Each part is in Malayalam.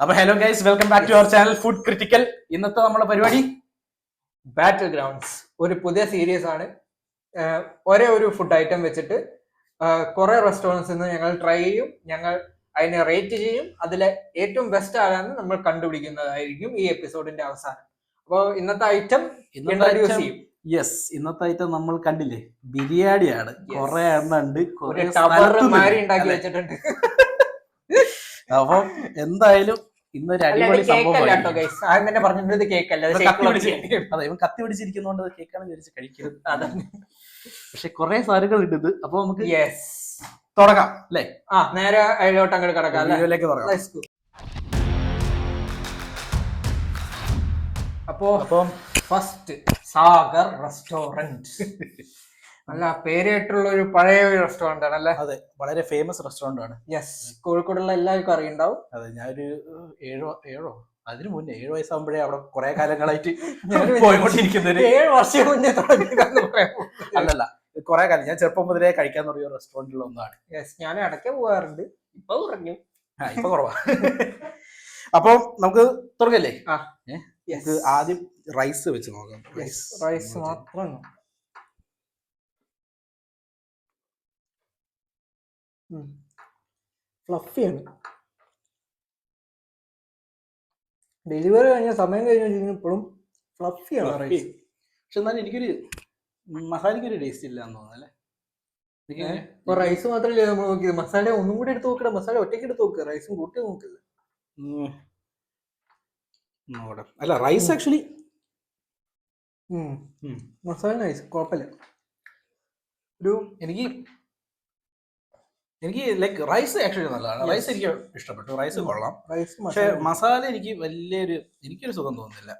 അപ്പൊ hello guys welcome back to our channel food critical ഇന്നത്തെ നമ്മുടെ പരിപാടി? ബാറ്റിൽ ഗ്രൗണ്ട്സ് ഒരു പുതിയ സീരീസ് ആണ്. ഒരേ ഒരു ഫുഡ് ഐറ്റം വെച്ചിട്ട് കുറെ റെസ്റ്റോറന്റ്സ് നിന്ന് ഞങ്ങൾ ട്രൈ ചെയ്യും. ഞങ്ങൾ അതിനെ റേറ്റ് ചെയ്യും. അതിലെ ഏറ്റവും ബെസ്റ്റ് ആരാന്ന് നമ്മൾ കണ്ടുപിടിക്കുന്നതായിരിക്കും ഈ എപ്പിസോഡിന്റെ അവസാനം. അപ്പോൾ ഇന്നത്തെ ഐറ്റം ഇൻട്രൊഡ്യൂസ് ചെയ്യും. യെസ് ഇന്നത്തെ ഐറ്റം നമ്മൾ കണ്ടില്ലേ? ബിരിയാണിയാണ്. കൊറേ എണ്ണ അപ്പം എന്തായാലും ഇന്നൊരു അടിപൊളി സംഭവം പറഞ്ഞിട്ട് കേക്കല്ല. അതെ ഇവൻ കത്തി പിടിച്ചിരിക്കുന്നോണ്ട് കേക്കാണ് വിചാരിച്ച് കഴിക്കരുത്. പക്ഷെ കുറെ സാധനങ്ങൾ ഉണ്ട് ഇത്. അപ്പൊ നമുക്ക് യെസ് തുടങ്ങാം. അല്ലേ? ആ നേരെ അതിലോട്ട് അങ്ങോട്ട് കിടക്കാം വീഡിയോയിലേക്ക് തുടങ്ങാം. അപ്പോ അപ്പം ഫസ്റ്റ് സാഗർ റെസ്റ്റോറന്റ് നല്ല പേരായിട്ടുള്ള ഒരു പഴയ ഒരു റെസ്റ്റോറന്റ് ആണ് അല്ലേ അതെ വളരെ ഫേമസ് റെസ്റ്റോറന്റ് ആണ്. യെസ് കോഴിക്കോടുള്ള എല്ലാവർക്കും അറിയുണ്ടാവും. അതെ ഞാനൊരു ഏഴോ ഏഴോ അതിനു മുന്നേ ഏഴ് വയസ്സാകുമ്പോഴേ അവിടെ കുറെ കാലങ്ങളായിട്ട് പോയിക്കൊണ്ടിരിക്കുന്ന ഏഴ് വർഷം മുന്നേ അല്ലല്ല കുറെ കാലം. ഞാൻ ചെറുപ്പം മുതലേ കഴിക്കാൻ തുടങ്ങിയ റെസ്റ്റോറന്റിൽ ഒന്നാണ്. യെസ് ഞാൻ ഇടയ്ക്ക് പോകാറുണ്ട് ഇപ്പൊ കുറഞ്ഞു ആ, ഇപ്പൊ കുറവാ. അപ്പം നമുക്ക് തുടങ്ങല്ലേ? ആദ്യം റൈസ് വെച്ച് നോക്കാം. റൈസ് മാത്രം. ഫ്ലഫിയാണ്. ഡെലിവറി കഴിഞ്ഞ സമയം കഴിഞ്ഞ ഇപ്പോഴും ഫ്ലഫിയാണ് റൈസ്. പക്ഷെ എന്നാലും എനിക്കൊരു മസാലയ്ക്ക് ഒരു ടേസ്റ്റ് ഇല്ല എന്ന് തോന്നുന്നു അല്ലേ? ഇപ്പൊ റൈസ് മാത്രമല്ലേ നമ്മൾ നോക്കിയത്? മസാല ഒന്നും കൂടി എടുത്ത് നോക്കണ്ട മസാല ഒറ്റയ്ക്ക് എടുത്ത് നോക്കുക റൈസും കൂട്ടി നോക്കില്ല ഉം. അല്ല റൈസ് ആക്ച്വലി. മസാല നൈസ്. കുഴപ്പമില്ല. ഒരു എനിക്ക് എനിക്ക് ലൈക്ക് റൈസ് ആക്ച്വലി നല്ലതാണ്. റൈസ് എനിക്ക് ഇഷ്ടപ്പെട്ടു. റൈസ്. കൊള്ളാം. റൈസ് പക്ഷെ മസാല എനിക്ക് വലിയൊരു എനിക്കൊരു സുഖം തോന്നുന്നില്ല.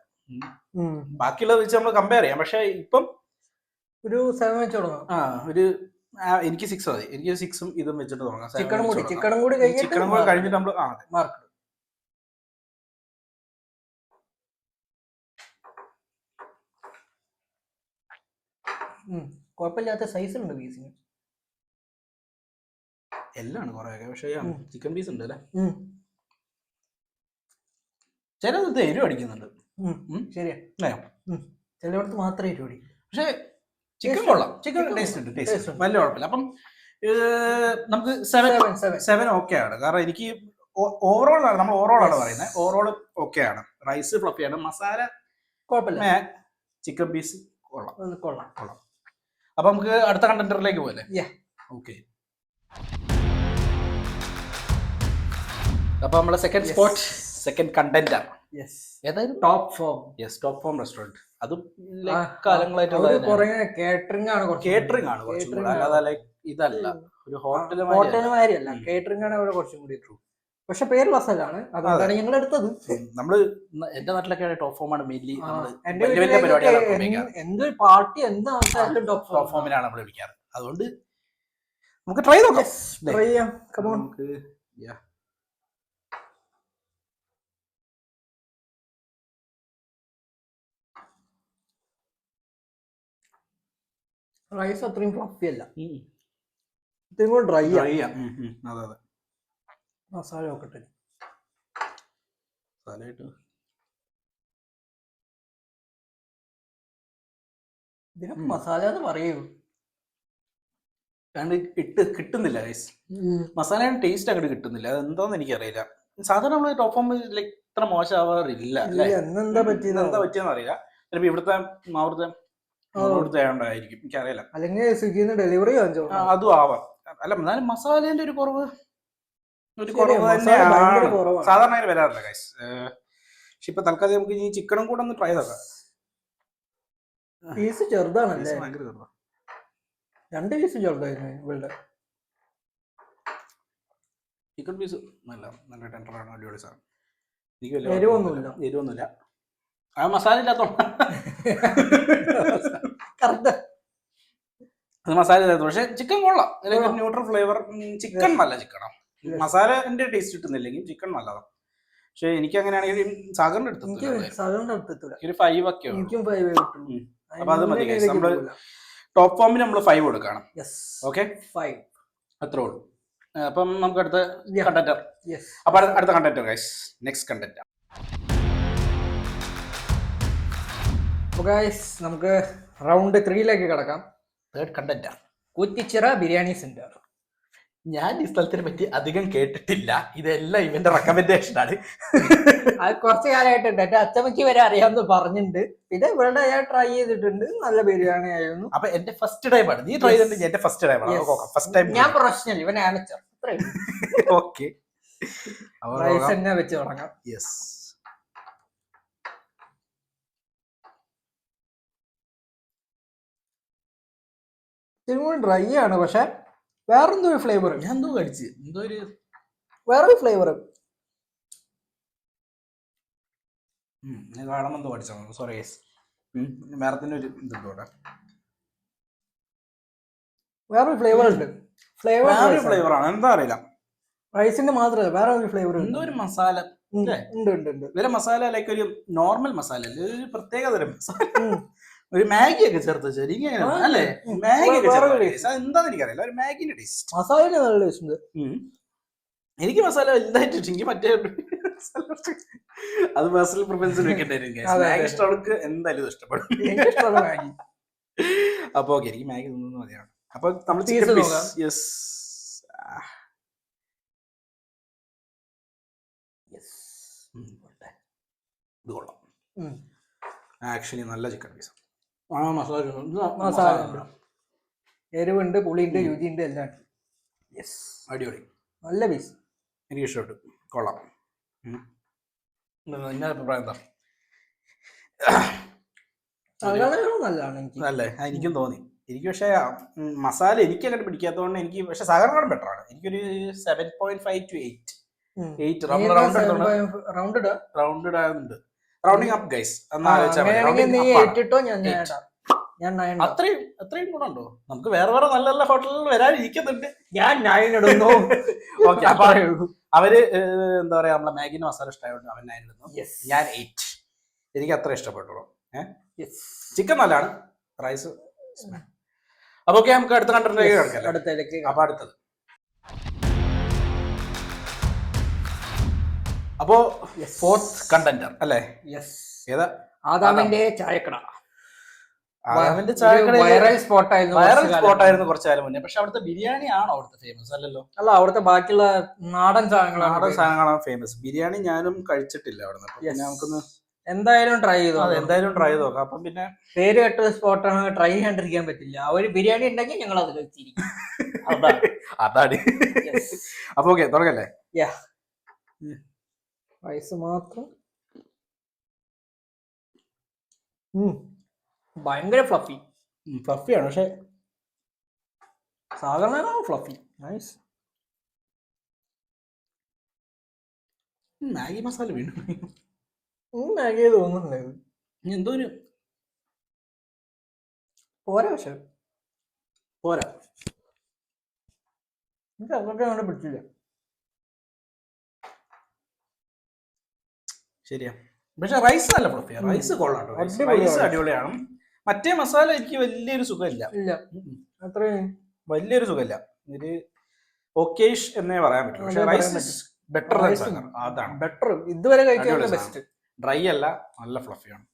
ബാക്കിയുള്ളത് വെച്ച് നമ്മൾ കമ്പയർ ചെയ്യാം. പക്ഷെ ഇപ്പം ഒരു സെവൻ വെച്ച് തുടങ്ങാം. ആ ഒരു എനിക്ക് സിക്സ് മതി. എനിക്ക് സിക്സും ഇതും വെച്ചിട്ട് തുടങ്ങാം. ചിക്കനും കൂടി ചിക്കനും കൂടെ കഴിഞ്ഞിട്ട് നമ്മൾ ആ അതെ. മാർക്ക് കുഴപ്പമില്ലാത്ത സൈസ് ഉണ്ട് പീസിന് എല്ലാം ആണ് കുറെയൊക്കെ. പക്ഷെ ചിക്കൻ പീസ് ഉണ്ട് അല്ലേ. ചിലത് എരിവ് അടിക്കുന്നുണ്ട്. ശരിയാ? ചിലയിടത്ത് മാത്രമേ ഇരുപടി പക്ഷെ ചിക്കൻ കൊള്ളാം. ചിക്കൻ ടേസ്റ്റ് ഉണ്ട് ടേസ്റ്റ് വലിയ കുഴപ്പമില്ല. അപ്പം നമുക്ക് സെവൻ സെവൻ ഓക്കെ ആണ്. കാരണം എനിക്ക് ഓവറോൾ ആണ്. നമ്മൾ ഓവറോൾ ആണ് പറയുന്നത് ഓവറോൾ ഓക്കെ ആണ്. റൈസ് ഫ്ലഫി ആണ്. മസാല കുഴപ്പമില്ല. ചിക്കൻ പീസ് കൊള്ളാം. കൊള്ളാം. കൊള്ളാം. അപ്പൊ നമുക്ക് അടുത്ത കണ്ടന്ററിലേക്ക് പോലെ Yeah. ഓക്കെ അപ്പൊ നമ്മളെ second spot second content yes ഏതായാലും top form yes top form restaurant അതും കാലങ്ങളായിട്ട് കുറെ കേറ്ററിംഗ് ആണ് കേറ്ററിംഗ് ആണ് കുറച്ചും അല്ലാതെ ലൈക്ക് ഇതല്ല. ഒരു ഹോട്ടൽ ഹോട്ടൽ മാതിരിയല്ല. കേറ്ററിംഗ് ആണ് അവിടെ കുറച്ചും കൂടി പക്ഷെ പേരുള്ള സ്ഥലമാണ്. അതുകൊണ്ടാണ് ഞങ്ങൾ എടുത്തത്. നമ്മൾ എന്റെ നാട്ടിലൊക്കെ ടോപ്പ് ഫോം ആണ് മെയിൻലി എന്ത് എന്തൊരു പാർട്ടി എന്ത് ആൾക്കാരും ടോപ്പ് ഫോമിനാണ് നമ്മൾ വിളിക്കാറ്. അതുകൊണ്ട് നമുക്ക് ട്രൈ നോക്കാം? ട്രൈ ചെയ്യാം. കമോൺ നമുക്ക് റൈസ് അത്രയും ഫ്ലഫി അല്ല. ഇത്രയും കൂടെ ഡ്രൈ ഉം. അതെ അതെ. മസാല നോക്കട്ടെ ഇതിനൊക്കെ ഉം. മസാല എന്ന് പറയൂ. കാരണം ഇട്ട് കിട്ടുന്നില്ല ഗൈസ് മസാലയുടെ ടേസ്റ്റ് അങ്ങോട്ട് കിട്ടുന്നില്ല. അതെന്താന്ന് എനിക്കറിയില്ല. സാധാരണ നമ്മൾ ടോപ്പ് ഫോം ലൈക്ക് ഇത്ര മോശം ആവാറില്ല എന്നെന്താ പറ്റിയത് എന്താ പറ്റിയെന്ന് അറിയില്ല. ചിലപ്പോ ഇവിടുത്തെ അവിടുത്തെ ഓ. എനിക്കറിയില്ല. അല്ലെങ്കിൽ സ്വിഗ്ഗിന്ന് ഡെലിവറി വാങ്ങിച്ചോ? അതും ആവാം. അല്ല എന്നാലും മസാലേന്റെ ഒരു കുറവ്. ഒരു കുറവ് തന്നെയാണ്. സാധാരണ വരാറില്ല ഗൈസ് പക്ഷെ ഇപ്പൊ തൽക്കാലം നമുക്ക് ഈ ചിക്കനും കൂടെ ഒന്ന് ട്രൈ നോക്കാം. പീസ് ചെറുതാണല്ലേ? ഭയങ്കര ചെറുതാ. രണ്ട് പീസ് ചെറുതായിരുന്നു ഇവളുടെ. ചിക്കൻ പീസ് നല്ല നല്ല ടെൻഡറാണ് അടിപൊളി സാധനം. എനിക്ക് എരിവൊന്നുമില്ല. എരിവൊന്നുമില്ല. ആ മസാല ഇല്ലാത്തോണ്ട് കറക്റ്റ്. അത് മസാല ഇല്ലാത്ത പക്ഷെ ചിക്കൻ കൊള്ളാം. അല്ലെങ്കിൽ ന്യൂട്രൽ ഫ്ലേവർ ചിക്കൻ നല്ല ചിക്കനാണ് Yes. മസാലന്റെ ടേസ്റ്റ് കിട്ടുന്നില്ലെങ്കിൽ ചിക്കൻ നല്ലതാണ് പക്ഷെ എനിക്ക് അങ്ങനെയാണെങ്കിൽ സാഗറിന്റെ അടുത്ത് ഒരു ഫൈവ് ഒക്കെ. അപ്പൊ അത് മതി നമ്മൾ ടോപ്പ് ഫോമിന് നമ്മൾ ഫൈവ് കൊടുക്കണം. ഓക്കെ ഫൈവ് അത്രേ ഉള്ളൂ. അപ്പം നമുക്ക് അടുത്ത കണ്ടന്റ് അപ്പൊ അടുത്ത- കണ്ടന്റ് ഗൈസ് നെക്സ്റ്റ് കണ്ടന്റ് അപ്പോൾ ഗൈസ് നമുക്ക് റൗണ്ട് ത്രീയിലേക്ക് കിടക്കാം. തേർഡ് കണ്ടന്റാണ് കുറ്റിച്ചിറ ബിരിയാണി സെന്റർ ഞാൻ ഈ സ്ഥലത്തിനെ പറ്റി അധികം കേട്ടിട്ടില്ല. ഇതെല്ലാം ഇവന്റെ റെക്കമെൻഡേഷൻ ആണ്. അത് കുറച്ച് കാലമായിട്ടുണ്ട്. എന്റെ അച്ഛമ്മയ്ക്ക് വരെ അറിയാമെന്ന് പറഞ്ഞിട്ടുണ്ട്. പിന്നെ ഇവിടെ ഞാൻ ട്രൈ ചെയ്തിട്ടുണ്ട്. നല്ല ബിരിയാണി ആയിരുന്നു. അപ്പൊ എന്റെ ഫസ്റ്റ് ടൈം ആണ്. നീ ട്രൈ. ചെയ്തിട്ട് എന്റെ ഫസ്റ്റ് ടൈം ആണ്. ഫസ്റ്റ് ടൈം ഞാൻ പ്രൊഫഷണൽ ഇവൻ ആമച്ചർ ഓക്കെ റൈസ് തന്നെ വെച്ച് തുടങ്ങാം. യെസ് ഇത്തിരി ഡ്രൈ ആണ് പക്ഷെ വേറെന്തോ ഒരു ഫ്ലേവർ ഞാൻ എന്തോ കടിച്ച് എന്തോ ഒരു വേറൊരു ഫ്ലേവർ കാണുമ്പോൾ എന്തോ കടിച്ചോ സോറി യെസ് തന്നെ ഒരു ഇതുണ്ട് ഇവിടെ. വേറൊരു ഫ്ലേവർ ഉണ്ട്. ഫ്ലേവർ ഫ്ലേവർ ആണ്. എന്താ അറിയില്ല. റൈസിന്റെ മാത്രമല്ല വേറെ ഒരു ഫ്ലേവർ എന്തോ ഒരു മസാല ഉണ്ട് ഉണ്ട് ഉണ്ട്. വേറെ ഇവരെ മസാല ലൈക്ക് ഒരു നോർമൽ മസാല അല്ല? ഒരു പ്രത്യേക തരം മസാല. ഒരു മാഗി ഒക്കെ ചേർത്ത് ശരിക്കും എനിക്ക് അല്ലേ? മാഗി ഒക്കെ എന്താന്ന് എനിക്കറിയില്ല ഒരു മാഗിന്റെ ടേസ്റ്റ് മസാലയുടെ നല്ല ടേസ്റ്റ് ഉണ്ട്. എനിക്ക് മസാല വലുതായിട്ട്. എനിക്ക് മറ്റേ അത് പേഴ്സണൽ പ്രിഫറൻസ് വെക്കട്ടെ അതെ, അതെ. മാഗി ഇഷ്ടമുള്ളവർക്ക് എന്തായാലും ഇഷ്ടപ്പെടും. മാഗി. അപ്പൊ ഓക്കെ എനിക്ക് മാഗി തിന്നുന്നത് മതിയാണ്. അപ്പൊ നമ്മൾ ചിക്കൻ യെസ് ഇത് കൊള്ളാം. ആക്ച്വലി നല്ല ചിക്കൻ പീസ് ആ മസാല മസാല. എരിവുണ്ട് പുളിയുണ്ട്. രുചിയുണ്ട് എല്ലാം ഉണ്ട്. യെസ് അടിപൊളി. നല്ല പീസ് എനിക്ക് ഇഷ്ടപ്പെട്ടു കൊള്ളാം. നിന്റെ അഭിപ്രായം എന്താ? നല്ലതാണ് എനിക്ക്. തോന്നി. എനിക്ക് പക്ഷേ മസാല എനിക്ക് അങ്ങനെ പിടിക്കാത്തതുകൊണ്ട് എനിക്ക് പക്ഷെ സഹകരണം ബെറ്റർ ആണ് എനിക്കൊരു seven point five two eight eight round round ഇടാ? റൗണ്ടഡ് ആകുന്നുണ്ട് റൗണ്ടിങ് അപ്പ് ഗൈസ്. അത്രയും അത്രയും ഗുണമുണ്ടോ? നമുക്ക് വേറെ വേറെ നല്ല നല്ല ഹോട്ടലുകൾ വരാനിരിക്കുന്നുണ്ട്. ഞാൻ നയൻ ഇടുന്നു. ഓക്കെ അപ്പൊ അവർ ഏഹ്, എന്താ പറയാ നമ്മളെ മാഗിന് മസാല ഇഷ്ടമായതുകൊണ്ട് അവൻ നയൻ ഇടുന്നു. ഞാൻ എയ്റ്റ് എനിക്ക് അത്ര ഇഷ്ടപ്പെട്ടുള്ളൂ. Yes. ചിക്കൻ നല്ലതാണ്. റൈസ് അപ്പൊ ഓക്കെ നമുക്ക് അടുത്ത കണ്ടിട്ടുണ്ടെങ്കിൽ അടുത്തതിലേക്ക് അപ്പൊ അടുത്തത്. അപ്പോ ഫോർത്ത് കണ്ടന്റർ അല്ലേ? യെസ് ഏതാ? ആദാമിന്റെ ചായക്കട. ആദാമിന്റെ ചായക്കട വൈറൽ സ്പോട്ട് ആയിരുന്നു വൈറൽ കുറച്ച് സ്പോട്ട് ആയിരുന്നു കുറച്ചു കാലം മുന്നേ. പക്ഷെ അവിടുത്തെ ബിരിയാണി ആണോ അവിടുത്തെ ഫേമസ് അല്ലല്ലോ. അല്ല അവിടുത്തെ ബാക്കിയുള്ള നാടൻ സാധനങ്ങളാണ് നാടൻ. സാധനങ്ങളാണ് ഫേമസ് ബിരിയാണി ഞാനും കഴിച്ചിട്ടില്ല അവിടുന്ന്. നമുക്കൊന്ന് എന്തായാലും ട്രൈ ചെയ്തു എന്തായാലും ട്രൈ ചെയ്തു നോക്കാം. അപ്പം പിന്നെ പേര് കേട്ട സ്പോട്ടാണ് ട്രൈ ചെയ്യാണ്ടിരിക്കാൻ പറ്റില്ല. ഒരു ബിരിയാണി ഉണ്ടെങ്കിൽ ഞങ്ങൾ അത് കഴിച്ചിരിക്കും. അതാണ്. അപ്പൊ ഓക്കെ തുടങ്ങല്ലേ? റൈസ് മാത്രം. ഭയങ്കര ഫ്ലഫി ഫ്ലഫിയാണ് പക്ഷെ സാധാരണ ഫ്ലഫി നൈസ് മാഗി മസാല വീണ്ടും മാഗി തോന്നുന്നുണ്ട്. ഇനി എന്തോ ഒരു പോരാ പക്ഷെ. പോരാ. എനിക്ക് അതൊക്കെ അങ്ങനെ പിടിച്ചില്ല. ശരിയാ. പക്ഷെ റൈസ് നല്ല ഫ്ലഫിയാ റൈസ് കൊള്ളാട്ടോ റൈസ് അടിപൊളിയാണ്. മറ്റേ മസാല എനിക്ക് വലിയൊരു സുഖമില്ല. ഇല്ല. വലിയൊരു സുഖമില്ല. ഒരു ഓക്കേഷ് എന്നേ പറയാൻ പറ്റുള്ളൂ. പക്ഷെ റൈസ് ബെറ്റർ അതാണ്. ബെറ്റർ ഇതുവരെ കഴിക്കാൻ ബെസ്റ്റ് ഡ്രൈ അല്ല നല്ല ഫ്ലഫിയാണ്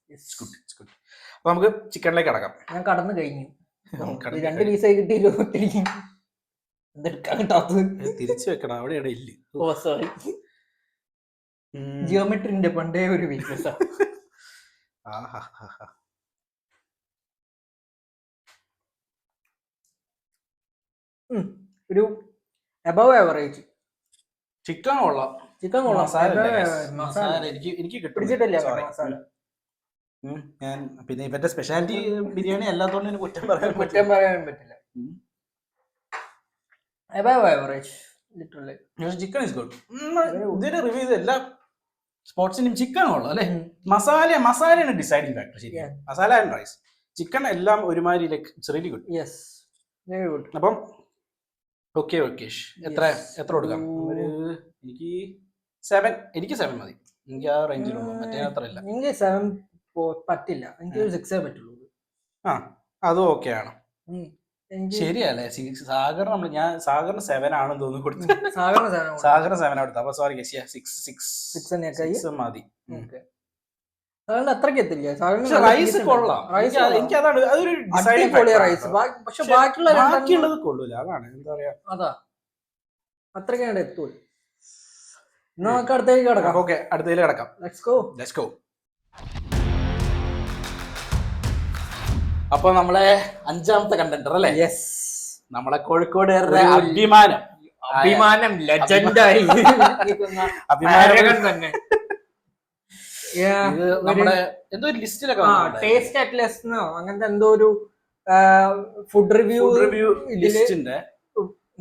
ഗുഡ് അപ്പൊ നമുക്ക് ചിക്കനിലേക്ക് അടക്കാം ഞാൻ കടന്നു കഴിഞ്ഞു. രണ്ട് പീസായി കിട്ടിയല്ലോ തിരിച്ചു വെക്കണം അവിടെ ഇല്ല ഓ സോറി ജിയോമെട്രിന്റെ പണ്ടേ ഒരു വീക്ക്നെസ് ഒരു എബവ് ആവറേജ് ചിക്കൻ കൊള്ളാം. ചിക്കൻ കൊള്ളാം. മസാല എനിക്ക് എനിക്ക് കിട്ടില്ല. മസാല. ഞാൻ പിന്നെ ഇവന്റെ സ്പെഷ്യാലിറ്റി ബിരിയാണി അല്ലാത്തതുകൊണ്ട് എനിക്ക് കുറ്റം പറയാൻ കുറ്റം പറ്റില്ല. പറയാൻ പറ്റില്ല. ഉം. Above average literally chicken is good ഇതിന്റെ റിവ്യൂ എല്ലാ സ്പോർട്സിനും ചിക്കനും ഉള്ളു അല്ലെ? മസാല മസാലയാണ് ഡിസൈഡിങ് ഫാക്ടർ ശരി. മസാല ആൻഡ് റൈസ് ചിക്കൻ എല്ലാം ഒരുമാതിരി like it's really good yes very good അപ്പം ഓക്കെ ഓക്കെ എത്ര എത്ര കൊടുക്കാം? ഒരു എനിക്ക് സെവൻ എനിക്ക് സെവൻ മതി. എനിക്ക് ആ റേഞ്ചിലുള്ളൂ മറ്റേ അത്ര ഇല്ല. എനിക്ക് സെവൻ പറ്റില്ല. എനിക്ക് സിക്സേ പറ്റുള്ളൂ. ആ അതും ഓക്കെ ആണ്. ശരിയല്ലേ? സാഗർ നമ്മൾ ഞാൻ സാഗറിന് സെവൻ ആണെന്ന് തോന്നുന്നു കൊടുത്തു. സാഗറിന് സെവൻ കൊടുത്തു. അപ്പൊ സോറി സിക്സ് സിക്സ് സിക്സ് മതി. അത്രയ്ക്ക് എത്തില്ല. റൈസ് കൊള്ളാം. റൈസ് എനിക്ക് അതാണ് അതൊരു റൈസ്. പക്ഷെ ബാക്കിയുള്ള ബാക്കിയുള്ളത് കൊള്ളൂല. അതാണ് എന്താ പറയാ? അതാ. അത്രയ്ക്ക് അങ്ങോട്ട് എത്തൂല എന്നാ നമുക്ക് അടുത്തേക്ക് കിടക്കാം. ഓക്കെ അടുത്തേക്ക് കിടക്കാം. ലെറ്റ്സ് ഗോ ലെറ്റ്സ് ഗോ അപ്പൊ നമ്മളെ അഞ്ചാമത്തെ കണ്ടന്റർ അല്ലേ? യെസ് നമ്മളെ കോഴിക്കോട് അഭിമാനം. അഭിമാനം ലെജൻഡായി അഭിമാനം. തന്നെ. നമ്മുടെ എന്തോ ഒരു ലിസ്റ്റിലൊക്കെ ടേസ്റ്റ് അറ്റ്ലസ്ന്നോ അങ്ങനത്തെ എന്തോ ഒരു ഫുഡ് റിവ്യൂ റിവ്യൂ ലിസ്റ്റിന്റെ.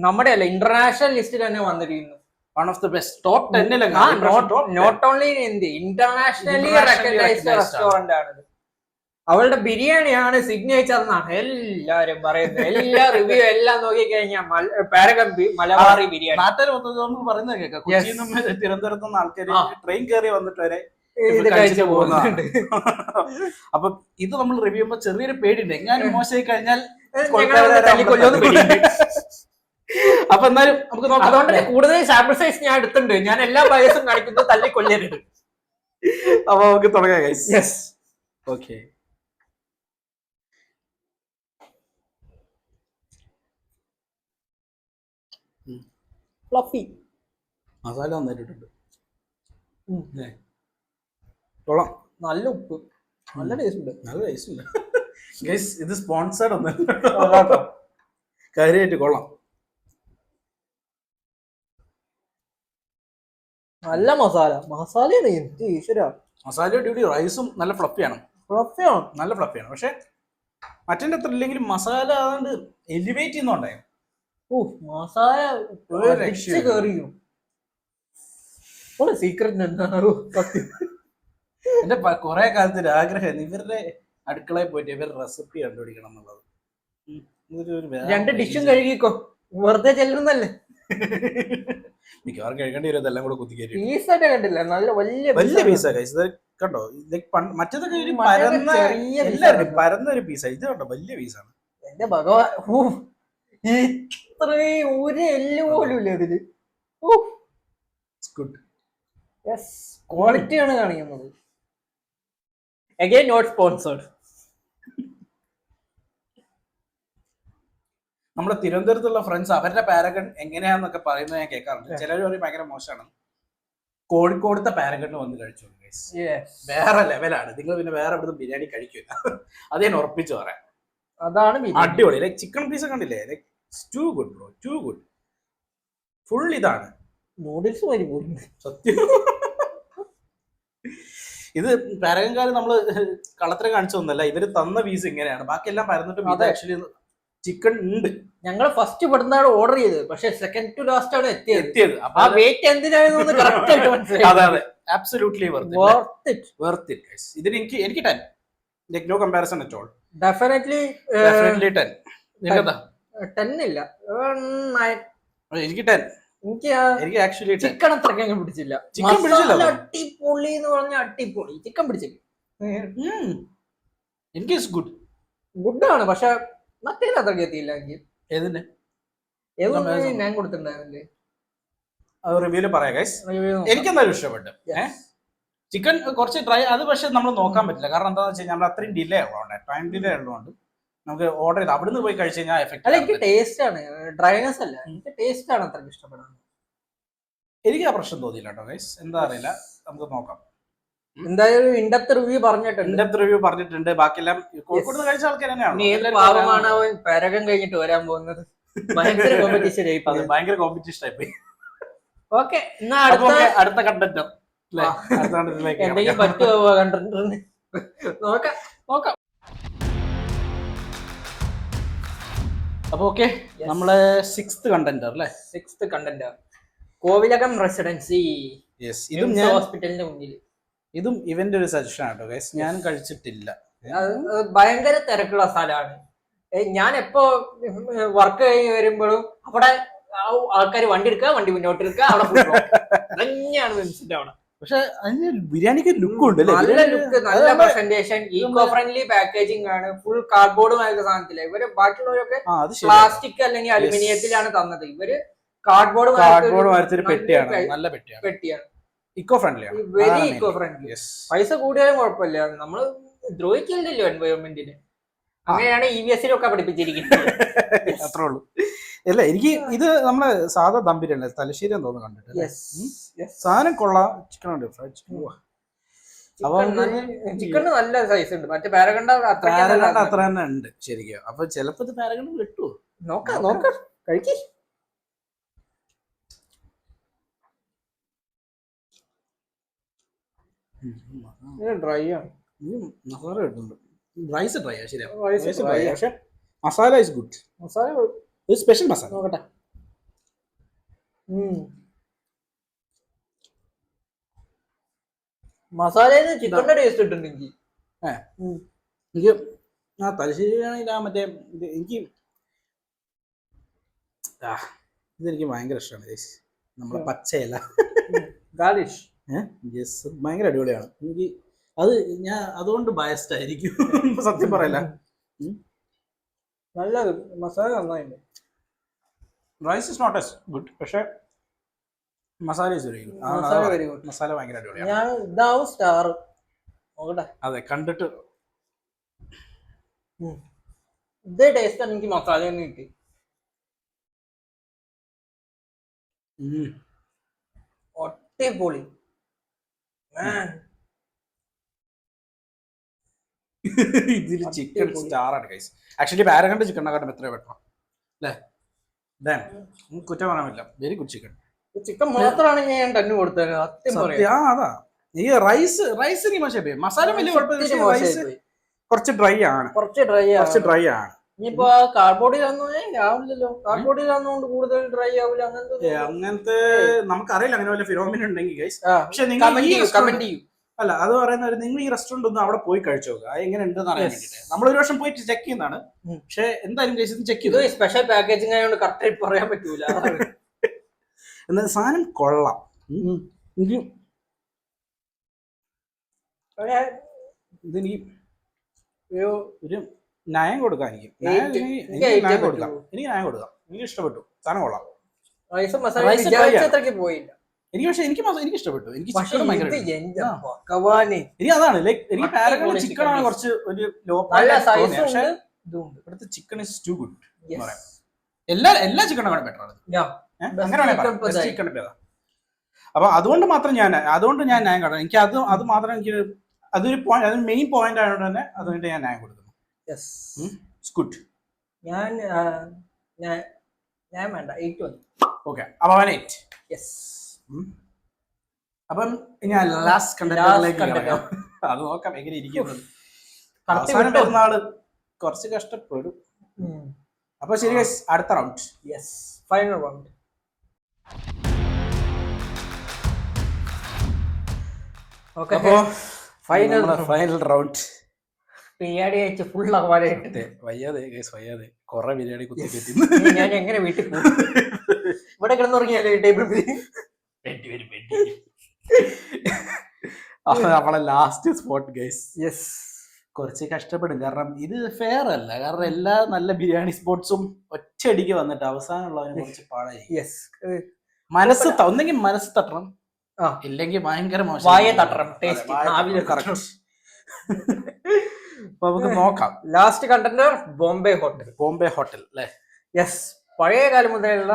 നമ്മുടെ അല്ല ഇന്റർനാഷണൽ ലിസ്റ്റിൽ തന്നെ വന്നിരിക്കുന്നു. One of the best top ടെന്നിലൊക്കെ not only in India internationally recognised restaurant ആണ്. അവളുടെ ബിരിയാണിയാണ് സിഗ്നേച്ചർ എന്നാണ്. എല്ലാരും പറയുന്നത്. എല്ലാ റിവ്യൂ എല്ലാം നോക്കി നോക്കിക്കഴിഞ്ഞാൽ പാരഗം മലബാറി ബിരിയാണി. നാട്ടിൽ വന്നത് നമുക്ക് പറയുന്നത് കേൾക്കാം കൊച്ചിയിൽ നിന്നും തിരുവനന്തപുരത്ത് നിന്ന് ആൾക്കാർ ട്രെയിൻ കയറി വന്നിട്ട് വരെ കഴിച്ചു പോകുന്നുണ്ട്. അപ്പൊ ഇത് നമ്മൾ റിവ്യൂ ചെയ്യുമ്പോൾ ചെറിയൊരു പേടിയുണ്ട്. എങ്ങാനും മോശമായി കഴിഞ്ഞാൽ. അപ്പൊ എന്നാലും നമുക്ക് നോക്കാം. അതുകൊണ്ട് കൂടുതൽ സാമ്പിൾ സൈസ് ഞാൻ എടുത്തിട്ടുണ്ട്. ഞാൻ എല്ലാ ബയസും കാണിക്കുന്നത് തല്ലിക്കൊല്ലരുത്. അപ്പൊ നമുക്ക് തുടങ്ങാം ഓക്കെ ഫ്ലഫി മസാല നന്നായിട്ടുണ്ട്? കൊള്ളാം. നല്ല ഉപ്പ്. നല്ല ടേസ്റ്റ് ഉണ്ട്. നല്ല ടേസ്റ്റ് ഉണ്ട്. ഗൈസ് ഇത് സ്പോൺസേർഡ് ഒന്ന് അതാട്ടോ. കാര്യമായിട്ട് കൊള്ളാം. നല്ല മസാല. മസാലയാണ് എന്ത് ഈശ്വര. മസാല ഡ്യൂട്ടി റൈസും നല്ല ഫ്ലഫിയാണ് ഫ്ലഫിയാണ് നല്ല ഫ്ലഫിയാണ് പക്ഷെ മറ്റേ അത്ര ഇല്ലെങ്കിലും മസാല അതുകൊണ്ട് എലിവേറ്റ് ചെയ്യുന്നുണ്ടായിരുന്നു മസാല. കേറിയോ? ഓളെ സീക്രട്ട് എന്താണോ? സത്യം. എന്റെ കുറെ കാലത്ത് ആഗ്രഹം ഇവരുടെ അടുക്കളയിൽ പോയിട്ട് ഇവരുടെ റെസിപ്പി കണ്ടുപിടിക്കണം എന്നുള്ളത്. രണ്ട് ഡിഷും കഴുകിക്കോ. വെറുതെ ചെല്ലുന്നല്ലേ. മിക്കവാറും കഴിക്കേണ്ടി വരും ഇതെല്ലാം കൂടെ കുത്തി കയറി പീസൊക്കെ കണ്ടില്ല നല്ല വലിയ വലിയ പീസാ കഴിച്ചത് കണ്ടോ? മറ്റേതൊക്കെ ഒരു പരന്ന എല്ലാവരും പരന്ന ഒരു പീസാ ഇത് കണ്ടോ? വലിയ പീസാണ് എന്റെ ഭഗവാൻ ഇത്രയും ഒരു എല്ല് പോലും ഇല്ല ഇതിൽ. ഗുഡ് യെസ് ക്വാളിറ്റിയാണ് കാണിക്കുന്നത്. അഗൈൻ നോട്ട് സ്പോൺസേർഡ് നമ്മുടെ തിരുവനന്തപുരത്തുള്ള ഫ്രണ്ട്സ് അവരുടെ പാരഗൺ എങ്ങനെയാന്നൊക്കെ പറയുന്നത് ഞാൻ കേൾക്കാറുണ്ട്. ചിലർ പറയും ഭയങ്കര മോശമാണ്. കോഴിക്കോടത്തെ പാരഗൺ വന്ന് കഴിച്ചു. വേറെ ലെവലാണ് നിങ്ങൾ പിന്നെ വേറെ എവിടെ ബിരിയാണി കഴിക്കില്ല അത് ഞാൻ ഉറപ്പിച്ചു പറയാം. അതാണ്. അടിപൊളി. ലൈക് ചിക്കൻ പീസ് കണ്ടില്ലേ? Like too good bro too good full ഇതാണ്. നൂഡിൽസ് വരി സത്യം. ഇത് പാരകൻകാര് നമ്മൾ കളത്തിൽ കാണിച്ചൊന്നല്ല ഇവർ തന്ന പീസ് ഇങ്ങനെയാണ്. ബാക്കിയെല്ലാം പരന്നിട്ട് ഇത്. ആക്ച്വലി ചിക്കൻ ഉണ്ട്. ഞങ്ങൾ ഫസ്റ്റ് ഇവിടുന്നാണ് ഓർഡർ ചെയ്തത്. പക്ഷെ സെക്കൻഡ് ടു ലാസ്റ്റ് ആണ് എത്തിയത്. എത്തിയത്. ആ വെയിറ്റ് എന്തിനായിരുന്നു കറക്റ്റ് ആയിട്ട് മനസ്സിലായി. അതെ അതെ. Absolutely it. Worth it guys ഇതിന് എനിക്ക് എനിക്ക് ten like no comparison at all uh, definitely ten 10 ഇല്ല. nine. എനിക്ക് ടെൻ എനിക്ക് എനിക്ക് ആക്ച്വലി ടെൻ ചിക്കൻ അത്രയ്ക്ക് അങ്ങ് പിടിച്ചില്ല. പിടിച്ചില്ല. അടിപൊളി എന്ന് പറഞ്ഞ അട്ടിപ്പൊളി ചിക്കൻ പിടിച്ചില്ല. എനിക്ക് ഇറ്റ്സ് ഗുഡ് ഗുഡാണ് പക്ഷെ മറ്റേ അത്രയ്ക്ക് എത്തിയില്ല എനിക്ക്. ഏതിന്റെ. ഞാൻ കൊടുത്തിട്ടുണ്ടായിരുന്നില്ലേ അത് റിവ്യൂൽ പറയാം ഗൈസ് Review നോക്കാം. എനിക്ക് എന്തായാലും ഇഷ്ടപ്പെട്ടു. ചിക്കൻ കുറച്ച് ട്രൈ അത് പക്ഷെ നമ്മൾ നോക്കാൻ പറ്റില്ല. കാരണം എന്താണെന്ന് വെച്ച് കഴിഞ്ഞാൽ നമ്മൾ അത്രയും ഡിലേ ഉള്ളതുകൊണ്ട് ടൈം ഡിലേ ഉള്ളതുകൊണ്ട് നമുക്ക് ഓർഡർ ചെയ്ത് അവിടുന്ന് പോയി കഴിച്ചു കഴിഞ്ഞാൽ അല്ല എനിക്ക് എഫക്ട് ടേസ്റ്റ് ആണ് ഡ്രൈനസ് അല്ല. എനിക്ക് ടേസ്റ്റ് ആണ് അത്രയ്ക്ക് ഇഷ്ടപ്പെടുന്നത്. എനിക്ക് ആ പ്രശ്നം തോന്നിയില്ല കേട്ടോ ഗൈസ് എന്താ അറിയില്ല. നമുക്ക് നോക്കാം. എന്തായാലും ഇൻഡെപ്ത് റിവ്യൂ പറഞ്ഞിട്ടുണ്ട്. ഇൻഡെപ്ത് റിവ്യൂ പറഞ്ഞിട്ടുണ്ട്. ബാക്കിയെല്ലാം കോഴിക്കോട് കഴിച്ച ആൾക്കാർ തന്നെയാണ്? പാവമാണ് അവൻ പരകം കഴിഞ്ഞിട്ട് വരാൻ പോകുന്നത്. ഭയങ്കര കോമ്പറ്റീഷൻ ആയി ഭയങ്കര കോമ്പറ്റീഷൻ ആയി ഓക്കെ എന്നാ അടുത്ത അടുത്ത കണ്ടന്റ് എന്തെങ്കിലും പറ്റുമോ കണ്ടിട്ടുണ്ട് നോക്കാം നോക്കാം. അപ്പൊ ഓക്കെ നമ്മൾ സിക്സ്ത് കണ്ടന്റർ അല്ലേ sixth contender Kovilakam residency yes ഇതും ഞാൻ ഹോസ്പിറ്റലിന്റെ മുന്നിൽ ഇതും ഇവന്റെ ഒരു സജഷൻ ആട്ടോ ഗൈസ് ഞാൻ കഴിച്ചിട്ടില്ല. ഭയങ്കര തിരക്കുള്ള സ്ഥലമാണ്. ഞാൻ എപ്പോ വർക്ക് കഴിഞ്ഞ് വരുമ്പോഴും അവിടെ ആൾക്കാർ വണ്ടി എടുക്കുക വണ്ടി മുന്നോട്ട് എടുക്കുക അവിടെ. തന്നെയാണ് അവിടെ? പക്ഷെ അതിന് ബിരിയാണിക്ക് ലുക്ക് ഉണ്ട് നല്ല ലുക്ക് നല്ല പ്രസന്റേഷൻ ഈക്കോ ഫ്രണ്ട്ലി പാക്കേജിംഗ് ആണ് ഫുൾ കാർഡ്ബോർഡ് ആയിരുന്ന സാധനത്തില്ല? ഇവർ ബാക്കിയുള്ളവരൊക്കെ പ്ലാസ്റ്റിക് അല്ലെങ്കിൽ അലുമിനിയത്തിലാണ് തന്നത്. ഇവർ കാർഡ്ബോർഡ് കാർഡ്ബോർഡ് വരച്ചൊരു പെട്ടിയാണ്. നല്ല പെട്ടിയാണ്. പെട്ടിയാണ്. ഇക്കോ ഫ്രണ്ട്ലിയാണ് വെരി ഇക്കോ ഫ്രണ്ട്ലി പൈസ കൂടിയാലും കുഴപ്പമില്ല. നമ്മൾ ദ്രോഹിക്കില്ലല്ലോ എൻവയോൺമെന്റിന് അങ്ങനെയാണ് ഇ വി എസിലൊക്കെ പഠിപ്പിച്ചിരിക്കുന്നത്. അത്രേ ഉള്ളൂ. അല്ല എനിക്ക് ഇത് നമ്മളെ സാധാ ദം ബിരിയാണി തലശ്ശേരി തോന്നുന്നു കണ്ടിട്ട്. സാധനം കൊള്ളാം. ചിക്കൻ ഉണ്ട് ഫ്രൈഡ് ചിക്കൻ നല്ല സൈസ് ഉണ്ട്. മറ്റേ പാരഗണ്ട അത്ര തന്നെ ഉണ്ട് ശരിക്കും. അപ്പൊ ചിലപ്പോ ഇത് പാരഗണ്ട് കിട്ടുമോ നോക്കാം നോക്കാം. കഴിക്കി. ഡ്രൈ ആണ്. മസാല കിട്ടുന്നുണ്ട് റൈസ് ഡ്രൈ ശരിയാ. റൈസ് ആ. പക്ഷെ മസാല ഇസ് ഗുഡ് മസാല ഇത് സ്പെഷ്യൽ മസാല നോക്കട്ടെ. മസാലയിൽ ചിക്കന്റെ ടേസ്റ്റ് ഇട്ടുണ്ട് എനിക്ക്. എനിക്ക് ആ തലശ്ശേരി ആണെങ്കിൽ ആ മറ്റേ ഇത് എനിക്ക് ആ ഇതെനിക്ക് ഭയങ്കര ഇഷ്ടമാണ് guys. നമ്മളെ പച്ചയല്ല ഗാർലിഷ് യെസ് ഭയങ്കര അടിപൊളിയാണ്. എനിക്ക് അത് ഞാൻ അതുകൊണ്ട് ബയസ്ഡ് ആയിരിക്കും. സത്യം പറയല്ല. നല്ല മസാല നന്നായിട്ടുണ്ട്. Rice is not as good പക്ഷേ masala is very good masala ഭയങ്കര അടിപൊളിയാണ്. ഞാൻ ഇതാവും സ്റ്റാർ അതെ കണ്ടിട്ട് ഇതേ ടേസ്റ്റ് എനിക്ക് മസാല തന്നെ കിട്ടി. ഒറ്റപ്പൊളി ഇതിൽ ചിക്കൻ സ്റ്റാർ ആണ് ഗൈസ് ആക്ച്വലി പാരഗണ്ട് കാട്ടും എത്രയോ പെട്ടോ അല്ലേ? ഡാൻ കുറ്റം പറയാൻ പറ്റില്ല. Very good chicken. ചിക്കൻ മാത്രമാണ് ഞാൻ തന്നെ കൊടുത്തത്. സത്യം പറയാം. ആ അതാ. ഈ റൈസ് റൈസ് മോശമായി മസാല വലിയ കുഴപ്പമില്ല റൈസ് കുറച്ച് ഡ്രൈ ആണ്. കുറച്ച് ഡ്രൈ കുറച്ച് ഡ്രൈ ആണ്. ഇനിയിപ്പോ കാർഡ്ബോർഡിൽ ആവുന്നതുകൊണ്ട് കൂടുതൽ ഡ്രൈ ആവില്ല അങ്ങനത്തെ നമുക്കറിയില്ല അങ്ങനെ വല്ല ഫിറോമിൻ ഉണ്ടെങ്കിൽ പക്ഷെ നിങ്ങൾ കമന്റ് ചെയ്യൂ. അല്ല അത് പറയുന്നത് നിങ്ങൾ ഈ റെസ്റ്റോറന്റ് ഒന്ന് അവിടെ പോയി കഴിച്ചു നോക്കുക എങ്ങനെ ഉണ്ടെന്ന് അറിയാൻ വേണ്ടിട്ട്. നമ്മൾ ഒരു വർഷം പോയിട്ട് ചെക്ക് ചെയ്യുന്നതാണ്. പക്ഷെ എന്തായാലും ചേച്ചി ചെക്ക് ചെയ്തു? സ്പെഷ്യൽ പാക്കേജിംഗ് ആയതുകൊണ്ട് കറക്റ്റ് പറയാൻ പറ്റൂല. എന്നാൽ സാധനം കൊള്ളാം. എങ്കിലും എനിക്ക് ഇതെനിക്ക് ഒരു ന്യായം കൊടുക്കാം എനിക്ക്. എനിക്ക് കൊടുക്കാം. എനിക്ക് ന്യായം കൊടുക്കാം. എനിക്ക് ഇഷ്ടപ്പെട്ടു. സാധനം കൊള്ളാം. റൈസ് മസാല പോയില്ല. എനിക്ക് പക്ഷെ എനിക്ക് മസ- എനിക്ക് ഇഷ്ടപ്പെട്ടു. എനിക്ക് ചിക്കൻ ഭയങ്കര ഇഷ്ടപ്പെട്ടു. ആ. ഭഗവാനെ. എനിക്ക് അതാണ് ലൈക്ക് എനിക്ക് പാരഗൺ ചിക്കൻ ആണ് കുറച്ച് ഒരു ലോ നല്ല സൈസ് പക്ഷെ ഉണ്ട്. ഇതുണ്ട്. ഇവിടുത്തെ ചിക്കൻ ഇസ് ടു ഗുഡ് എന്ന് പറയാം. എല്ലാ എല്ലാ ചിക്കനും ബെറ്റർ ആണ്. Yeah. ഏഹ്? Best അങ്ങനെ വേണേ chicken പറയാം. Best ഇതായി. chicken ഇപ്പൊ അപ്പൊ അതുകൊണ്ട് മാത്രം ഞാൻ അതുകൊണ്ട് ഞാൻ ന്യായം കാണാം എനിക്ക് അത് അത് മാത്രം എനിക്ക് അതൊരു പോയിന്റ് അതൊരു മെയിൻ പോയിന്റ് ആയതുകൊണ്ട് തന്നെ അതുകൊണ്ട് ഞാൻ ന്യായം കൊടുക്കുന്നു. ഇറ്റ്സ് ഗുഡ് ഞാൻ ആ, ഞാൻ ഞാൻ വേണ്ട. എയ്റ്റ് വന്നു ഓക്കെ അപ്പൊ അവൻ എയ്റ്റ് യെസ് അപ്പം ഞാൻ ലാസ്റ്റ് കണ്ടക്ടറിലേക്ക്. അത് നോക്കാം എങ്ങനെ ഇരിക്കുന്നത് അവസാനം വിട്ടോ? കുറച്ച് കഷ്ടപ്പെടും. അപ്പൊ ശരി അടുത്ത റൗണ്ട് യെസ് ഫൈനൽ റൗണ്ട് അപ്പോ ഫൈനൽ ഫൈനൽ റൗണ്ട് ബിരിയാണി കഴിച്ച് ഫുൾ ആവാനായിട്ട്. വയ്യാതെ ഗൈസ് വയ്യാതെ. കൊറേ ബിരിയാണി കുത്തി കെട്ടി ഞാൻ എങ്ങനെ വീട്ടിൽ പോകും ഇവിടെ കിടന്നുറങ്ങിയാലേ ടേബിൾ നമ്മളെ ലാസ്റ്റ് സ്പോട്ട് ഗൈസ് യെസ് കുറച്ച് കഷ്ടപ്പെടും. കാരണം ഇത് ഫെയർ അല്ല. കാരണം എല്ലാ നല്ല ബിരിയാണി സ്പോട്സും ഒറ്റയടിക്ക് വന്നിട്ട് അവസാനമുള്ളതിനെ കുറച്ച് പാടായി യെസ് മനസ്സ് ത- ഒന്നെങ്കിൽ മനസ്സ് തട്ടണം. ആ. ഇല്ലെങ്കിൽ ഭയങ്കര മോശം. വായെ തട്ടണം, നമുക്ക് നോക്കാം. Last content Bombay hotel Bombay hotel അല്ലേ? യെസ് പഴയ കാലം മുതലുള്ള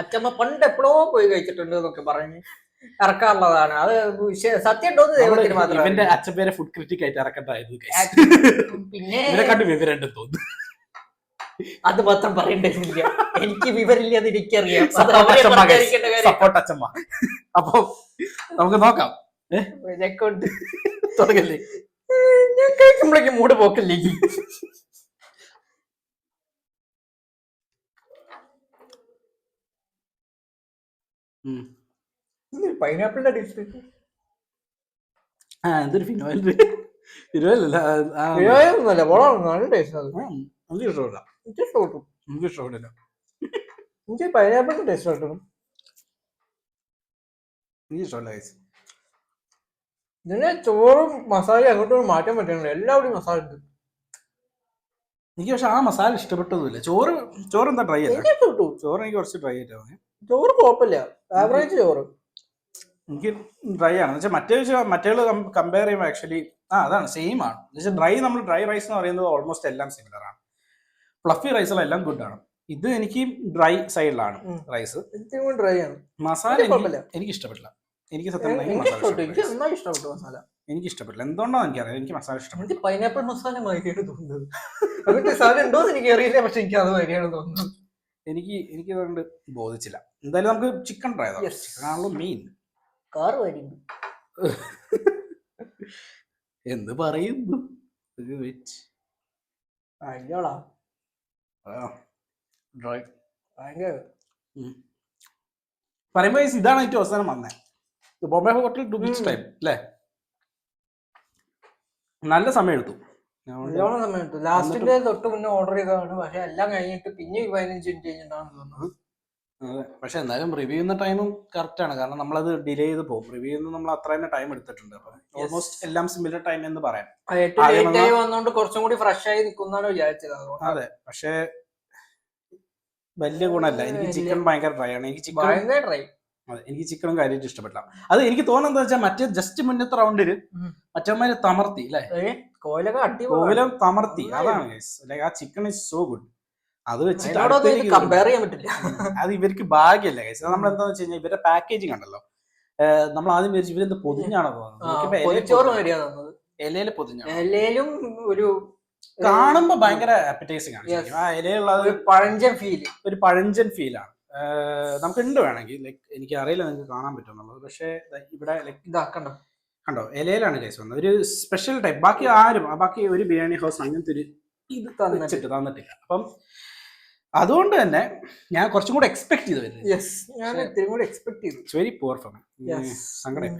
അച്ചമ്മ പണ്ട് എപ്പോഴോ പോയി കഴിച്ചിട്ടുണ്ട് എന്നൊക്കെ പറഞ്ഞ് ഇറക്കാറുള്ളതാണ് അത് സത്യം ദൈവത്തിന് മാത്രം ഇവന്റെ. അച്ഛൻ ഫുഡ് ക്രിറ്റിക് ആയിട്ട് ഇറക്കണ്ട. പിന്നെ ഇവരെ കണ്ട് വിവരമുണ്ട് തോന്നുന്നു. അത് മാത്രം പറയണ്ടില്ല എനിക്ക് വിവരില്ല എനിക്കറിയാം. സപ്പോർട്ട് അച്ഛമ്മ, അപ്പൊ നമുക്ക് നോക്കാം. ഉണ്ട്. തുടങ്ങല്ലേ? ഞാൻ കഴിക്കുമ്പോഴേക്കും മൂട് പോക്കില്ലേ? പൈനാപ്പിളിന്റെ ടേസ്റ്റ് ആ എന്തൊരു ഫിനോയിൽ ഒന്നുമല്ല വളരെ നല്ല ടേസ്റ്റ് അത് എനിക്ക് ഇഷ്ടമില്ല എനിക്ക് ഇഷ്ടപ്പെട്ടു. എനിക്ക് ഇഷ്ടപ്പെടില്ല. എനിക്ക് പൈനാപ്പിളിന്റെ ടേസ്റ്റ് കിട്ടണം എനിക്ക് ഇഷ്ടമല്ല guys. ഇതിന് ചോറും മസാല അങ്ങോട്ടും മാറ്റാൻ പറ്റുന്നില്ല. എല്ലാവരും മസാല ഉണ്ട്. എനിക്ക് പക്ഷെ ആ മസാല ഇഷ്ടപ്പെട്ടതുമില്ല. ചോറ് ചോറ് എന്താ ട്രൈ ഇഷ്ടപ്പെട്ടു. ചോറ് എനിക്ക് കുറച്ച് ട്രൈ ആയിട്ട് തോന്നി ചോറ് കുഴപ്പമില്ല. ആവറേജ് ചോറ്. എനിക്ക് ഡ്രൈ ആണ്. എന്ന് വെച്ചാൽ മറ്റേ മറ്റേ കമ്പയർ ചെയ്യുമ്പോൾ ആക്ച്വലി ആ അതാണ് സെയിം ആണ്. എന്ന് വെച്ചാൽ ഡ്രൈ നമ്മൾ ഡ്രൈ റൈസ് എന്ന് പറയുന്നത് ഓൾമോസ്റ്റ് എല്ലാം സിമിലർ ആണ്. ഫ്ലഫി റൈസുകളെല്ലാം ഗുഡ് ആണ്. ഇത് എനിക്ക് ഡ്രൈ സൈഡിലാണ് റൈസ് ഡ്രൈ ആണ്. മസാല എനിക്ക് ഇഷ്ടപ്പെട്ടില്ല. എനിക്ക് സത്യം മസാല ഇഷ്ടപ്പെട്ടു. എനിക്ക് ഇഷ്ടപ്പെട്ടില്ല. എന്തുകൊണ്ടാണ് മസാല. എനിക്ക് ഇഷ്ടപ്പെട്ടില്ല. എന്തുകൊണ്ടാണ് എനിക്കറിയാം എനിക്ക് മസാല ഇഷ്ടപ്പെട്ടു. പൈനാപ്പിൾ മസാല മാതിരിയാണ് തോന്നുന്നത്. സാധനം എനിക്ക് അറിയില്ല പക്ഷെ എനിക്ക് അത് മാതിരിയാണ് തോന്നുന്നത്. എനിക്ക് എനിക്ക് അതുകൊണ്ട് ബോധിച്ചില്ല. എന്തായാലും നമുക്ക് ചിക്കൻ ട്രൈ. ചിക്കൻ ആണല്ലോ മീൻ കാർ വരുന്നു എന്ത് പറയുന്നു. അയ്യോളാ ഡ്രൈ. ഭയങ്കര. പറയുമ്പോ ഇതാണ് ഏറ്റവും അവസാനം വന്നേ. Bombay hotel to beach. Time അല്ലേ? നല്ല സമയം എടുത്തു. നല്ലോണം സമയം എടുത്തു ലാസ്റ്റിന്റെ തൊട്ട് മുന്നേ ഓർഡർ ചെയ്തതാണ്. പക്ഷെ എല്ലാം കഴിഞ്ഞിട്ട് പിന്നെ പതിനഞ്ച് മിനിറ്റ് കഴിഞ്ഞിട്ടാണ് തോന്നുന്നത്. അതെ. പക്ഷെ എന്നാലും റിവ്യൂ ചെയ്യുന്ന ടൈമും കറക്റ്റ് ആണ്. കാരണം നമ്മളത് ഡിലേ ചെയ്ത് പോകും. റിവ്യൂ ചെയ്യുന്ന നമ്മൾ അത്ര തന്നെ ടൈം എടുത്തിട്ടുണ്ട്. അപ്പം ഓൾമോസ്റ്റ് എല്ലാം സിമിലർ ടൈം എന്ന് പറയാം. വന്നോണ്ട് കുറച്ചും കൂടി ഫ്രഷ് ആയി നിൽക്കുന്നാണ് വിചാരിച്ചത് അതെ. പക്ഷെ വലിയ ഗുണമല്ല. എനിക്ക് ചിക്കൻ ഭയങ്കര ഡ്രൈ ആണ്. എനിക്ക് ചിക്കൻ ട്രൈ അതെ എനിക്ക് ചിക്കനും കാര്യമായിട്ട് ഇഷ്ടപ്പെട്ടില്ല. അത് എനിക്ക് തോന്നുന്നത് എന്താ വെച്ചാൽ മറ്റേ ജസ്റ്റ് മുന്നത്തെ റൗണ്ടിൽ. മറ്റന്മാര് തമർത്തി അല്ലെ? കോലം തമർത്തി. അതാണ് ലൈക്ക് ആ ചിക്കൻ ഇസ് സോ ഗുഡ് അത് വെച്ചിട്ട് കമ്പയർ ചെയ്യാൻ പറ്റില്ല. അത് ഇവർക്ക് ഭാഗ്യല്ല ഗൈസ് നമ്മൾ എന്താന്ന് വെച്ച് കഴിഞ്ഞാൽ ഇവരുടെ പാക്കേജിങ് ഉണ്ടല്ലോ നമ്മൾ ആദ്യം വിചാരിച്ചു ഇവരെന്ത് പൊതിഞ്ഞാണോ തോന്നുന്നത്? ഇലയിൽ പൊതിഞ്ഞാണ്. എല്ലേലും ഒരു കാണുമ്പോ ഭയങ്കര അപ്പറ്റൈസിംഗ് ആണ് ആ ഇലയുള്ളത് ഒരു പഴഞ്ചൻ ഫീൽ ഒരു പഴഞ്ചൻ ഫീലാണ് നമുക്ക് ഉണ്ട് വേണമെങ്കിൽ. ലൈക്ക് എനിക്ക് അറിയില്ല നിങ്ങൾക്ക് കാണാൻ പറ്റുമെന്നുള്ളത് പക്ഷേ ഇവിടെ ലൈക്ക് ഇതാക്കണ്ട കണ്ടോ? ഇലയിലാണ് കേസ് വന്നത്. ഒരു സ്പെഷ്യൽ ടൈപ്പ് ബാക്കി ആരും ബാക്കി ഒരു ബിരിയാണി ഹൗസ് അങ്ങനത്തെ ഒരു ഇത് തന്നിട്ട് തന്നിട്ടില്ല. അപ്പം അതുകൊണ്ട് തന്നെ ഞാൻ കുറച്ചും കൂടെ എക്സ്പെക്ട് ചെയ്ത് വരുന്നത് യെസ് ഞാൻ ഇത്തിരി കൂടി എക്സ്പെക്ട് ചെയ്തു. Very poor four. സങ്കടം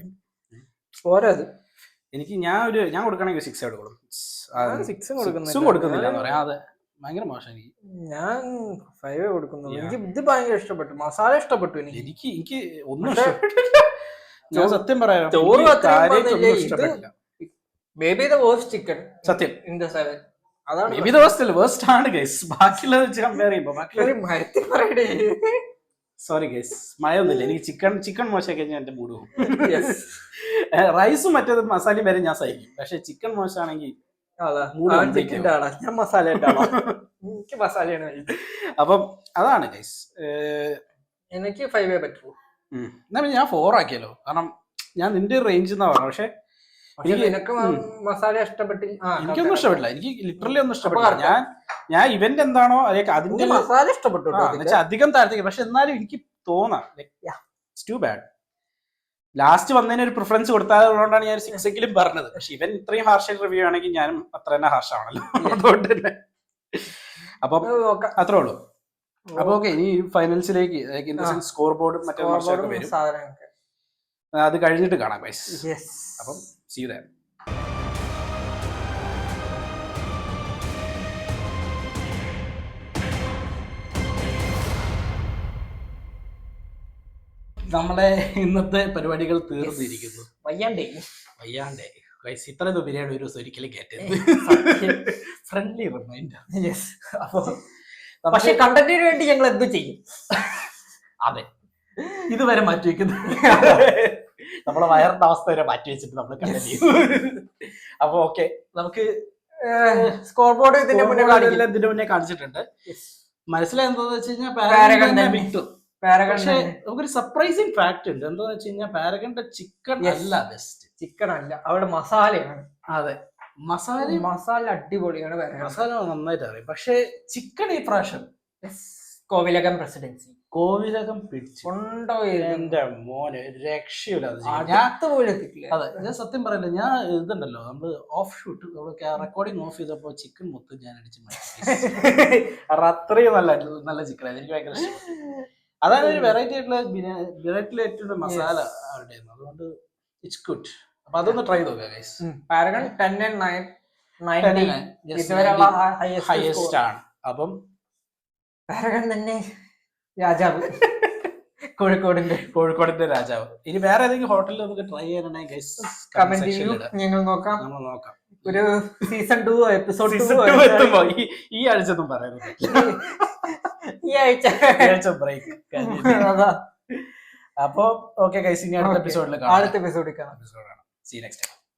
പോരാ അത് എനിക്ക് ഞാൻ ഒരു ഞാൻ കൊടുക്കണമെങ്കിൽ സിക്സ് കൊടുക്കുന്നില്ല. സിക്സും കൊടുക്കുന്നില്ല എന്ന് പറയാം. അതെ. ഭയങ്കര മോശം എനിക്ക്. ഞാൻ ഫൈവ് കൊടുക്കുന്നു എനിക്ക് ഇത് ഭയങ്കര ഇഷ്ടപ്പെട്ടു. മസാല ഇഷ്ടപ്പെട്ടു എനിക്ക്. എനിക്ക് എനിക്ക് ഒന്നും ഞാൻ സത്യം പറയാം ചോറ് ബേബി ദ വേഴ്സ്റ്റ് ചിക്കൻ സത്യം. ഇൻ ദ സെവൻ അതാണ് മേബി ദ വേസ്റ്റ് വേസ്റ്റ് ആണ് ഗൈസ് ബാക്കിയുള്ളത് വെച്ച് കമ്പയർ ചെയ്യുമ്പോൾ ബാക്കിയുള്ള മരത്തിൽ പറയടേ. Sorry guys മഴയൊന്നുമില്ല. എനിക്ക് ചിക്കൻ ചിക്കൻ മോശ കഴിഞ്ഞാൽ എന്റെ മൂഡ് പോകും. റൈസും മറ്റേത് മസാലയും വരെ ഞാൻ സഹിക്കും. പക്ഷെ ചിക്കൻ മോശമാണെങ്കിൽ ഞാൻ മസാലയുടെ എനിക്ക് മസാലയാണ് അപ്പം അതാണ് ഗൈസ് എനിക്ക് ഫൈവ് പറ്റുള്ളൂ എന്നാ പിന്നെ ഞാൻ ഫോർ ആക്കിയല്ലോ. കാരണം ഞാൻ നിന്റെ റേഞ്ച് എന്നാ പറഞ്ഞു പക്ഷെ എനിക്ക്. മസാല ഇഷ്ടപ്പെട്ടി എനിക്കൊന്നും. ഇഷ്ടപ്പെട്ടില്ല. എനിക്ക് ലിറ്ററലി ഒന്നും ഇഷ്ടപ്പെട്ടില്ല. ഞാൻ ഞാൻ ഇവന്റ് എന്താണോ അല്ലെങ്കിൽ അതിന്റെ മസാല ഇഷ്ടപ്പെട്ടു അധികം താഴത്തേക്ക് പക്ഷെ എന്നാലും എനിക്ക് തോന്നാം. Yeah. ടു ബാഡ് ലാസ്റ്റ് വന്നതിന് ഒരു പ്രിഫറൻസ് കൊടുത്താതുകൊണ്ടാണ് ഞാൻ സിക്സ് എങ്കിലും പറഞ്ഞത്. പക്ഷെ ഇവൻ ഇത്രയും ഹാർഷ് റിവ്യൂ ആണെങ്കിൽ ഞാനും അത്ര തന്നെ ഹാർഷ് ആണല്ലോ അതുകൊണ്ട് തന്നെ. അപ്പം അത്രേ ഉള്ളൂ. അപ്പൊ ഓക്കെ ഇനി ഫൈനൽസിലേക്ക് ഇൻ ആ. സ്കോർ ബോർഡും മറ്റേ വരും. അത് കഴിഞ്ഞിട്ട് കാണാം ഗൈസ് അപ്പം സീ യു നമ്മുടെ ഇന്നത്തെ പരിപാടികൾ തീർന്നിരിക്കുന്നു. വയ്യാണ്ടേ? വയ്യാണ്ടേ. ഗൈസ് ഇത്രയൊന്നും ബിരിയാണി ഒരു ദിവസം ഒരിക്കലും കയറ്റരുത് സത്യം. ഫ്രണ്ട്ലി റിമൈൻഡർ യെസ് അപ്പോൾ പക്ഷെ കണ്ടന്റിന് വേണ്ടി ഞങ്ങൾ എന്ത് ചെയ്യും? അതെ. ഇതുവരെ മാറ്റി വെക്കുന്നു. നമ്മളെ വയറിന്റെ അവസ്ഥ വരെ മാറ്റി വെച്ചിട്ട് നമ്മൾ കണ്ടന്റ് ചെയ്യും അപ്പൊ ഓക്കെ നമുക്ക് സ്കോർ ബോർഡ് ഇതിന്റെ മുന്നേ കാണിക്കില്ല ഇതിന്റെ മുന്നേ കാണിച്ചിട്ടുണ്ട്. മനസ്സിലായെന്താന്ന് വെച്ച് കഴിഞ്ഞാൽ വിട്ടു. പക്ഷെ നമുക്കൊരു സർപ്രൈസിങ് ഫാക്ട് ഉണ്ട്. എന്താന്ന് വെച്ച് കഴിഞ്ഞാൽ പാരഗന്റെ ചിക്കൻ അല്ല ബെസ്റ്റ് ചിക്കൻ അല്ല. അവിടെ മസാലയാണ്. അതെ. മസാല മസാല അടിപൊളിയാണ് മസാല നന്നായിട്ട് അറിയാം. പക്ഷേ ചിക്കൻ ഈ പ്രാവശ്യം. കോവിലകം പ്രസിഡൻസി കോവിലകം പിടിച്ചു. കൊണ്ടോ എന്റെ മോനെ രക്ഷയില്ല അടുത്ത പോലെ എത്തിക്കില്ല. അതെ ഞാൻ സത്യം പറയില്ല ഞാൻ ഇതുണ്ടല്ലോ നമ്മൾ ഓഫ് ഷൂട്ട് റെക്കോർഡിങ് ഓഫ് ചെയ്തപ്പോ ചിക്കൻ മൊത്തം ഞാൻ അടിച്ച് അത്രയും നല്ല നല്ല ചിക്കൻ എനിക്ക് ഭയങ്കര അതാണ് ഒരു വെറൈറ്റി ആയിട്ടുള്ള വെറൈറ്റി ആയിട്ടുള്ള മസാല അവരുടെ അതുകൊണ്ട് ഇറ്റ്സ് ഗുഡ് അപ്പൊ അതൊന്ന് ട്രൈ നോക്കാം guys Paragon ten and nine ഇതുവരെയുള്ള ഹയസ്റ്റ് ആണ്. അപ്പം പാരഗൺ തന്നെ രാജാവ്. കോഴിക്കോടിന്റെ. കോഴിക്കോടിന്റെ രാജാവ്. ഇനി വേറെ ഏതെങ്കിലും ഹോട്ടലിൽ നമുക്ക് ട്രൈ ചെയ്യാനുണ്ടെങ്കിൽ കമന്റ് ചെയ്യൂ. ഞങ്ങൾ നോക്കാം. നമ്മൾ നോക്കാം. ഒരു സീസൺ ടു എപ്പിസോഡ് എത്തുമ്പോ ഈ ഈ ആഴ്ച ഒന്നും പറയുന്നത് ഈ ആഴ്ച. ആഴ്ച ബ്രേക്ക് അപ്പോ ഓക്കെ ഗൈസ് ഇനി അടുത്ത എപ്പിസോഡിൽ എപ്പിസോഡിൽ അടുത്ത എപ്പിസോഡിൽ കാണാം. എപ്പിസോഡാണ് സീ നെക്സ്റ്റ്